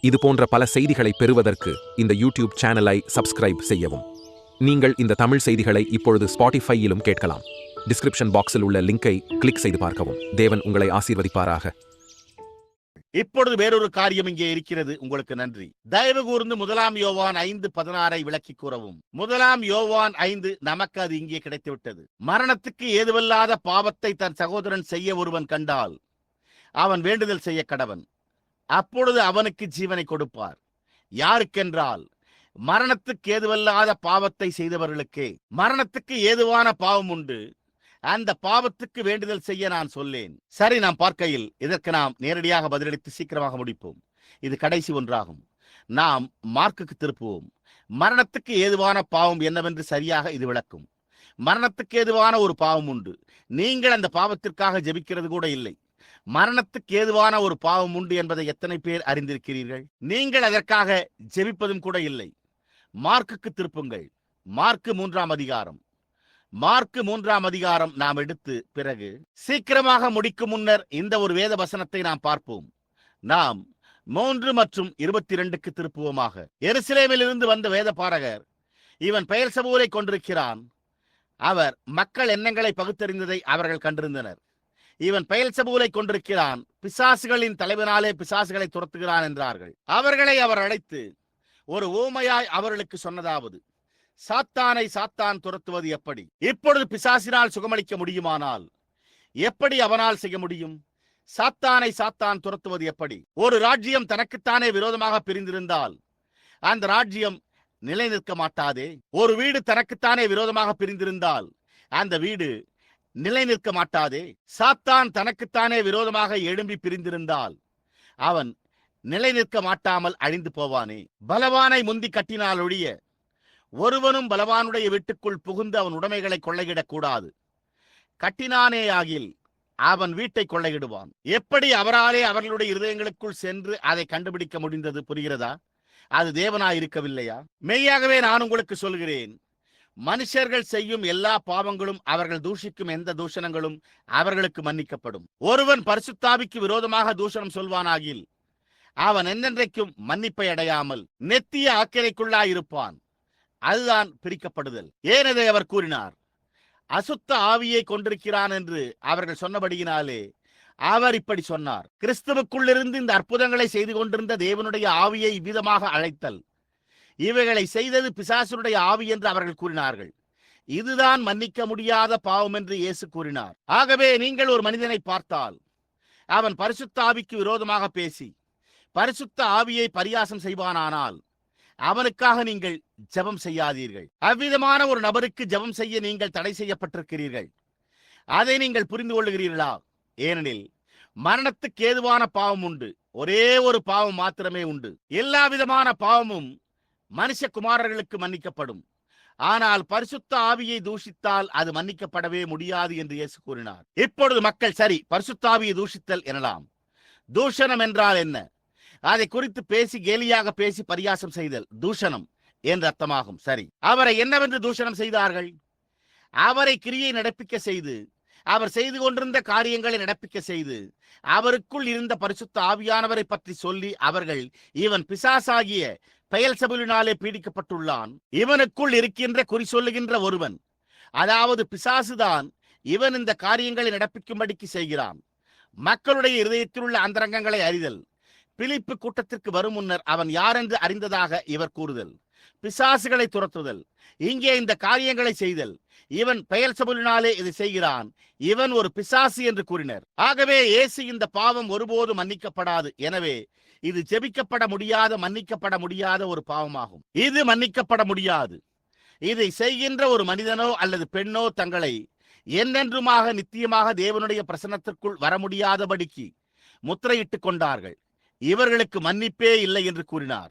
இது போன்ற பல செய்திகளை பெறுவதற்கு இந்த யூடியூப் சேனலை சப்ஸ்கிரைப் செய்யவும். நீங்கள் இந்த தமிழ் செய்திகளை இப்பொழுது ஸ்பாட்டிஃபையிலும் கேட்கலாம். டிஸ்கிரிப்ஷன் பாக்ஸில் உள்ள லிங்கை கிளிக் செய்து பார்க்கவும். தேவன் உங்களை ஆசீர்வதிப்பாராக. இப்பொழுது வேறொரு காரியம் இங்கே இருக்கிறது. உங்களுக்கு நன்றி. தயவு கூர்ந்து முதலாம் யோவான் ஐந்து பதினாறை விளக்கி கூறவும். முதலாம் யோவான் ஐந்து நமக்கு அது இங்கே கிடைத்துவிட்டது. மரணத்துக்கு ஏதுவல்லாத பாவத்தை தன் சகோதரன் செய்ய ஒருவன் கண்டால் அவன் வேண்டுதல் செய்ய கடவன். அப்பொழுது அவனுக்கு ஜீவனை கொடுப்பார். யாருக்கென்றால் மரணத்துக்கு ஏதுவல்லாத பாவத்தை செய்தவர்களுக்கே மரணத்துக்கு ஏதுவான பாவம் உண்டு. அந்த பாவத்துக்கு வேண்டுதல் செய்ய நான் சொல்லேன். சரி நாம் பார்க்கையில் இதற்கு நாம் நேரடியாக பதிலளித்து சீக்கிரமாக முடிப்போம். இது கடைசி ஒன்றாகும். நாம் மார்க்குக்கு திருப்புவோம். மரணத்துக்கு ஏதுவான பாவம் என்னவென்று சரியாக இது விளக்கும். மரணத்துக்கு ஏதுவான ஒரு பாவம் உண்டு. நீங்கள் அந்த பாவத்திற்காக ஜெபிக்கிறது கூட இல்லை. மரணத்துக்கு ஏதுவான ஒரு பாவம் உண்டு என்பதை எத்தனை பேர் அறிந்திருக்கிறீர்கள்? நீங்கள் அதற்காக ஜெபிப்பதும் கூட இல்லை. மார்க்குக்கு திருப்புங்கள். மார்க்கு மூன்றாம் அதிகாரம். மார்க்கு மூன்றாம் அதிகாரம் நாம் எடுத்து பிறகு சீக்கிரமாக முடிக்கும் முன்னர் இந்த ஒரு வேத வசனத்தை நாம் பார்ப்போம். நாம் மூன்று மற்றும் இருபத்தி இரண்டுக்கு திருப்புவோமாக. எருசலேமிலிருந்து வந்த வேத பாரகர் இவன் பெயர் சபூரை கொண்டிருக்கிறான். அவர் மக்கள் எண்ணங்களை பகுத்தறிந்ததை அவர்கள் கண்டிருந்தனர். இவன் பெயல் சபூலை கொண்டிருக்கிறான். பிசாசுகளின் தலைவனாலே பிசாசுகளை துரத்துகிறான் என்றார்கள். அவர்களை அவர் அழைத்து ஒரு ஊமையாய் அவர்களுக்கு சொன்னதாவது சாத்தானை சாத்தான் துரத்துவது எப்படி? இப்பொழுது பிசாசினால் சுகமளிக்க முடியுமானால் எப்படி அவனால் செய்ய முடியும்? சாத்தானை சாத்தான் துரத்துவது எப்படி? ஒரு ராஜ்யம் தனக்குத்தானே விரோதமாக பிரிந்திருந்தால் அந்த ராஜ்யம் நிலை நிற்க மாட்டாதே? ஒரு வீடு தனக்குத்தானே விரோதமாக பிரிந்திருந்தால் அந்த வீடு நிலை நிற்க மாட்டாதே. சாத்தான் தனக்குத்தானே விரோதமாக எழும்பி பிரிந்திருந்தால். அவன் நிலை நிற்க மாட்டாமல் அழிந்து போவானே. பலவானை முந்தி கட்டினால் ஒழிய ஒருவனும் பலவானுடைய வீட்டுக்குள் புகுந்து அவன் உடைமைகளை கொள்ளையிடக் கூடாது. கட்டினானே ஆகில் அவன் வீட்டை கொள்ளையிடுவான். எப்படி அவராலே அவர்களுடைய இருதயங்களுக்குள் சென்று அதை கண்டுபிடிக்க முடிந்தது புரிகிறதா? அது தேவனாய் இருக்கவில்லையா மெய்யாகவே நான் உங்களுக்கு சொல்கிறேன். மனுஷர்கள் செய்யும் எல்லா பாவங்களும் அவர்கள் தூஷிக்கும் எந்த தூஷணங்களும் அவர்களுக்கு மன்னிக்கப்படும். ஒருவன் பரிசுத்தாவிக்கு விரோதமாக தூஷணம் சொல்வானாகில் அவன் என்னென்றைக்கும் மன்னிப்பை அடையாமல் நெத்திய ஆக்கிரைக்குள்ளாயிருப்பான். அதுதான் பிரிக்கப்படுதல். ஏனதை அவர் கூறினார்? அசுத்த ஆவியை கொண்டிருக்கிறான் என்று அவர்கள் சொன்னபடியினாலே அவர் இப்படி சொன்னார். கிறிஸ்துவுக்குள்ளிருந்து இந்த அற்புதங்களை செய்து கொண்டிருந்த தேவனுடைய ஆவியை இவ்விதமாக அழைத்தல். இவைகளை செய்தது பிசாசுடைய ஆவி என்று அவர்கள் கூறினார்கள். இதுதான் மன்னிக்க முடியாத பாவம் என்று இயேசு கூறினார். ஆகவே நீங்கள் ஒரு மனிதனை பார்த்தால் அவன் பரிசுத்த ஆவிக்கு விரோதமாக பேசி பரிசுத்த ஆவியை பரியாசம் செய்வானானால் அவனுக்காக நீங்கள் ஜெபம் செய்யாதீர்கள். அவ்விதமான ஒரு நபருக்கு ஜெபம் செய்ய நீங்கள் தடை செய்யப்பட்டிருக்கிறீர்கள். அதை நீங்கள் புரிந்து கொள்ளுகிறீர்களா? ஏனெனில் மரணத்துக்கு ஏதுவான பாவம் உண்டு. ஒரே ஒரு பாவம் மாத்திரமே உண்டு. எல்லா விதமான பாவமும் மனுஷகுமாரர்களுக்கு மன்னிக்கப்படும். ஆனால் பரிசுத்த ஆவியை தூஷித்தால் அது மன்னிக்கப்படவே முடியாது என்று இயேசு கூறினார். இப்பொழுது மக்கள் சரி பரிசுத்தாவியை தூஷித்தல் எனலாம். தூஷணம் என்றால் என்ன? அதை குறித்து பேசி கேலியாக பேசி பரியாசம் செய்தல் தூஷணம் என்று அர்த்தமாகும். சரி அவரை என்னவென்று தூஷணம் செய்தார்கள்? அவரை கிரியை நடப்பிக்க செய்து அவர் செய்து கொண்டிருந்த காரியங்களை நடப்பிக்க செய்து அவருக்குள் இருந்த பரிசுத்த ஆவியானவரை பற்றி சொல்லி அவர்கள் இவன் பிசாசாகிய பெயல் சபுலினாலே பீடிக்கப்பட்டுள்ளான். இவனுக்குள் இருக்கின்ற குறி சொல்லுகின்ற ஒருவன். அதாவது பிசாசுதான் இவன் இந்த காரியங்களை நடப்பிக்கும்படிக்கு செய்கிறான். மக்களுடைய இருதயத்தில் உள்ள அந்தரங்கங்களை அறிதல். பிலிப்பு கூட்டத்திற்கு வரும் முன்னர் அவன் யாரென்று அறிந்ததாக இவர் கூறுதல். பிசாசுகளை துரத்துதல். இங்கே இந்த காரியங்களை செய்தல். இவன் பெயர் சபலினாலே இதை செய்கிறான். இவன் ஒரு பிசாசு என்று கூறினர். ஆகவே இயேசு இந்த பாவம் ஒருபோது மன்னிக்கப்படாது. எனவே இது ஜெபிக்கப்பட முடியாத மன்னிக்கப்பட முடியாத ஒரு பாவமாகும். இது மன்னிக்கப்பட முடியாது. இதை செய்கின்ற ஒரு மனிதனோ அல்லது பெண்ணோ தங்களை என்னென்றுமாக நித்தியமாக தேவனுடைய பிரசன்னத்திற்குள் வர முடியாதபடிக்கு முத்திரையிட்டுக் கொண்டார்கள். இவர்களுக்கு மன்னிப்பே இல்லை என்று கூறினார்.